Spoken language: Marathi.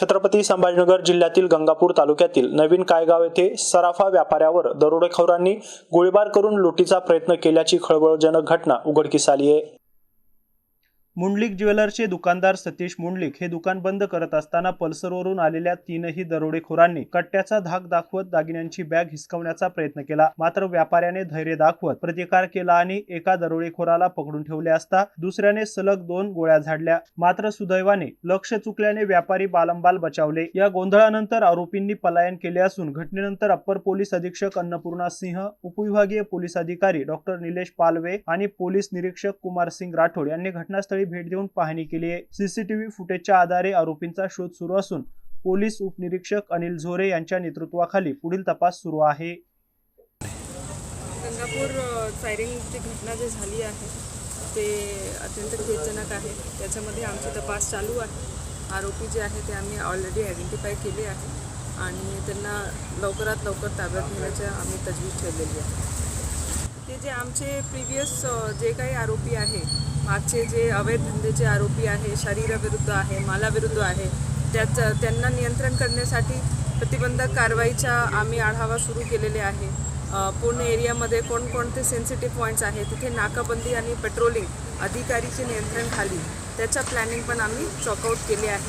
छत्रपती संभाजीनगर जिल्ह्यातील गंगापूर तालुक्यातील नवीन कायगाव येथे सराफा व्यापाऱ्यावर दरोडेखोरांनी गोळीबार करून लुटीचा प्रयत्न केल्याची खळबळजनक घटना उघडकीस आली आहे. मुंडलिक ज्वेलर्सचे दुकानदार सतीश मुंडलिक हे दुकान बंद करत असताना पल्सरवरून आलेल्या तीनही दरोडेखोरांनी कट्ट्याचा धाक दाखवत दागिन्यांची बॅग हिसकवण्याचा प्रयत्न केला. मात्र व्यापाऱ्याने धैर्य दाखवत प्रतिकार केला आणि एका दरोडेखोराला पकडून ठेवले असता दुसऱ्याने सलग दोन गोळ्या झाडल्या. मात्र सुदैवाने लक्ष चुकल्याने व्यापारी बालंबाल बचावले. या गोंधळानंतर आरोपींनी पलायन केले असून घटनेनंतर अप्पर पोलीस अधीक्षक अन्नपूर्णा सिंह उपविभागीय पोलीस अधिकारी डॉक्टर निलेश पालवे आणि पोलीस निरीक्षक कुमार सिंग राठोड यांनी घटनास्थळी भेट देऊन पाहणी केली आहे. सीसीटीव्ही फुटेजच्या आधारे आरोपींचा शोध सुरू असून पोलीस उपनिरीक्षक अनिल झोरे यांच्या नेतृत्वाखाली पुढील तपास सुरू आहे. गंगापूर सायरिंगची फायरिंगची घटना जी झाली आहे ते अत्यंत खेदजनक आहे. त्याच्यामध्ये आमची तपास चालू आहे. आरोपी जे आहे ते आम्ही ऑलरेडी आयडेंटिफाय केले आहे आणि त्यांना लवकरात लवकर ताब्यात घेण्याचे आम्ही तजवीज ठेवलेली आहे. ते जे आमचे प्रिव्हियस जे काही आरोपी आहे मागचे जे अवैध धंद्याचे आरोपी आहे शरीराविरुद्ध आहे मालाविरुद्ध आहे त्याच त्यांना नियंत्रण करण्यासाठी प्रतिबंधक कारवाईचा आम्ही आढावा सुरू केलेले आहे. पूर्ण एरियामध्ये कोणकोणते सेन्सिटिव्ह पॉईंट्स आहेत तिथे नाकाबंदी आणि पेट्रोलिंग अधिकारीचे नियंत्रण खाली त्याच्या प्लॅनिंग पण आम्ही चॉकआउट केले आहे.